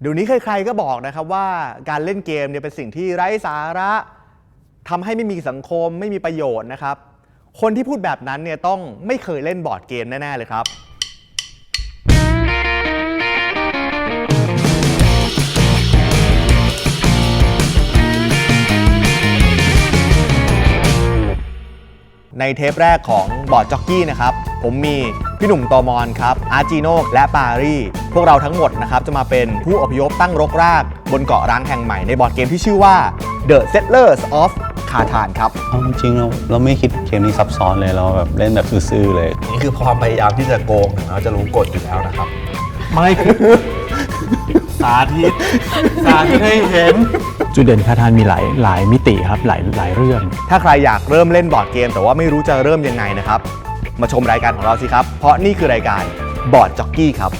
เดี๋ยวนี้ใครๆก็บอกนะครับว่าการเล่นเกมเนี่ยเป็นสิ่งที่ไร้สาระทำให้ไม่มีสังคมไม่มีประโยชน์นะครับ คนที่พูดแบบนั้นเนี่ยต้องไม่เคยเล่นบอร์ดเกมแน่ๆเลยครับ ในเทปแรกของบอร์ดจ็อกกี้นะครับ ผมมีพี่หนุ่มตอมอนครับ อาร์จีโนและปารีพวกเราทั้งหมดนะครับจะมาเป็นผู้อพยพตั้งรกรากบนเกาะร้างแห่งใหม่ในบอร์ดเกมที่ชื่อว่า The Settlers of Catan ครับ เอาจริงๆเราเราไม่คิดเกมนี้ซับซ้อนเลยเราแบบเล่นแบบซื่อๆเลย นี่คือความพยายามที่จะโกงถึงเราจะรู้กฎอยู่แล้วนะครับ ไม่คือ สาธิต สาธิตให้เห็น จุดเด่นคาทานมีหลายหลายมิติครับหลายหลายเรื่อง ถ้าใครอยากเริ่มเล่นบอร์ดเกม แต่ว่าไม่รู้จะเริ่มยังไงนะครับ มาชมรายการของเราสิครับ เพราะนี่คือรายการบอร์ดจ็อกกี้ครับ